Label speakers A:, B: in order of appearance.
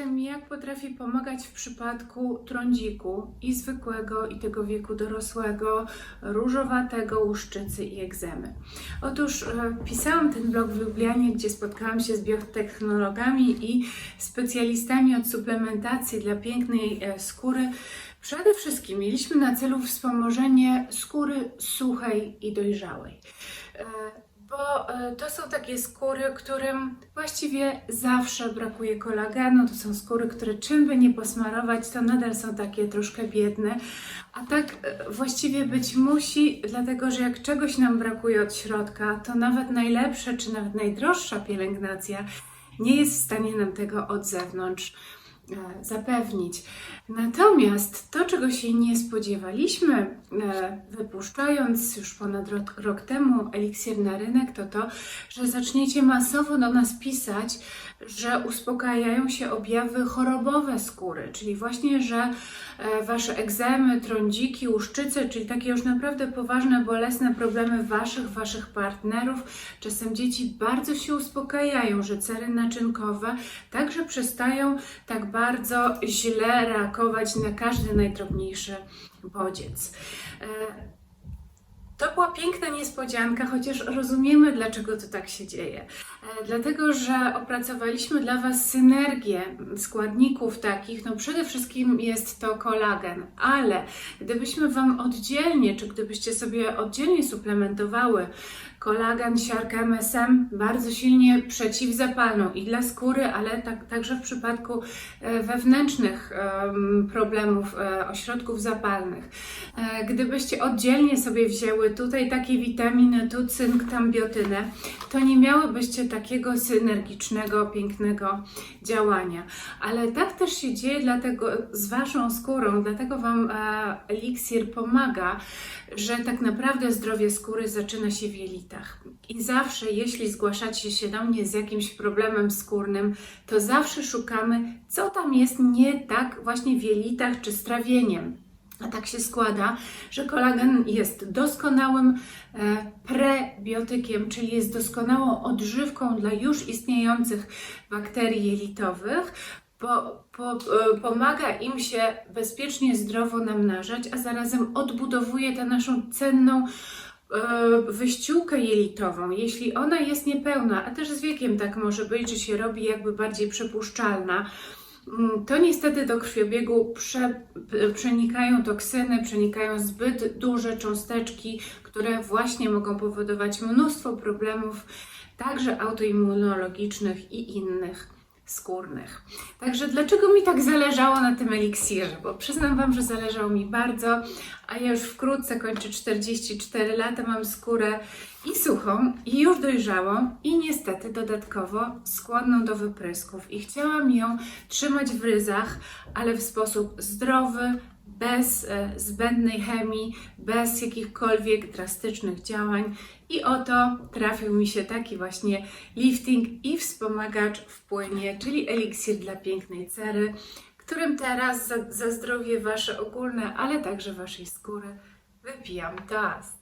A: tym, jak potrafi pomagać w przypadku trądziku i zwykłego, i tego wieku dorosłego, różowatego, łuszczycy i egzemy. Otóż e, pisałam ten blog w Lublianie, gdzie spotkałam się z biotechnologami i specjalistami od suplementacji dla pięknej e, skóry. Przede wszystkim mieliśmy na celu wspomożenie skóry suchej i dojrzałej. Bo e, to są takie skóry, którym właściwie zawsze brakuje kolagenu. To są skóry, które czym by nie posmarować, to nadal są takie troszkę biedne. A tak e, właściwie być musi, dlatego że jak czegoś nam brakuje od środka, to nawet najlepsza czy nawet najdroższa pielęgnacja nie jest w stanie nam tego od zewnątrz zapewnić. Natomiast to, czego się nie spodziewaliśmy, e, wypuszczając już ponad rok, rok temu eliksir na rynek, to to, że zaczniecie masowo do nas pisać, że uspokajają się objawy chorobowe skóry, czyli właśnie, że e, wasze egzemy, trądziki, łuszczyce, czyli takie już naprawdę poważne, bolesne problemy waszych, waszych partnerów, czasem dzieci bardzo się uspokajają, że cery naczynkowe także przestają tak bardzo źle reagować na każdy najdrobniejszy bodziec. To była piękna niespodzianka, chociaż rozumiemy, dlaczego to tak się dzieje. E, Dlatego, że opracowaliśmy dla Was synergię składników takich. No przede wszystkim jest to kolagen, ale gdybyśmy Wam oddzielnie, czy gdybyście sobie oddzielnie suplementowały kolagen, siarkę MSM, bardzo silnie przeciwzapalną i dla skóry, ale tak, także w przypadku e, wewnętrznych em, problemów, e, ośrodków zapalnych. Gdybyście oddzielnie sobie wzięły tutaj takie witaminy, tu cynk, tam biotynę, to nie miałybyście takiego synergicznego, pięknego działania. Ale tak też się dzieje dlatego z Waszą skórą, dlatego Wam e, eliksir pomaga, że tak naprawdę zdrowie skóry zaczyna się w jelitach. I zawsze, jeśli zgłaszacie się do mnie z jakimś problemem skórnym, to zawsze szukamy, co tam jest nie tak właśnie w jelitach czy z trawieniem. A tak się składa, że kolagen jest doskonałym e, prebiotykiem, czyli jest doskonałą odżywką dla już istniejących bakterii jelitowych. Po, e, pomaga im się bezpiecznie, zdrowo namnażać, a zarazem odbudowuje tę naszą cenną e, wyściółkę jelitową. Jeśli ona jest niepełna, a też z wiekiem tak może być, że się robi jakby bardziej przepuszczalna, Mm, to niestety do krwiobiegu prze, przenikają toksyny, przenikają zbyt duże cząsteczki, które właśnie mogą powodować mnóstwo problemów, także autoimmunologicznych i innych skórnych. Także dlaczego mi tak zależało na tym eliksirze? Bo przyznam Wam, że zależało mi bardzo, a ja już wkrótce kończę 44 lata, mam skórę i suchą, i już dojrzałą, i niestety dodatkowo skłonną do wyprysków. I chciałam ją trzymać w ryzach, ale w sposób zdrowy, bez e, zbędnej chemii, bez jakichkolwiek drastycznych działań. I oto trafił mi się taki właśnie lifting i wspomagacz w płynie, czyli eliksir dla pięknej cery, którym teraz za, za zdrowie Wasze ogólne, ale także Waszej skóry wypijam toast.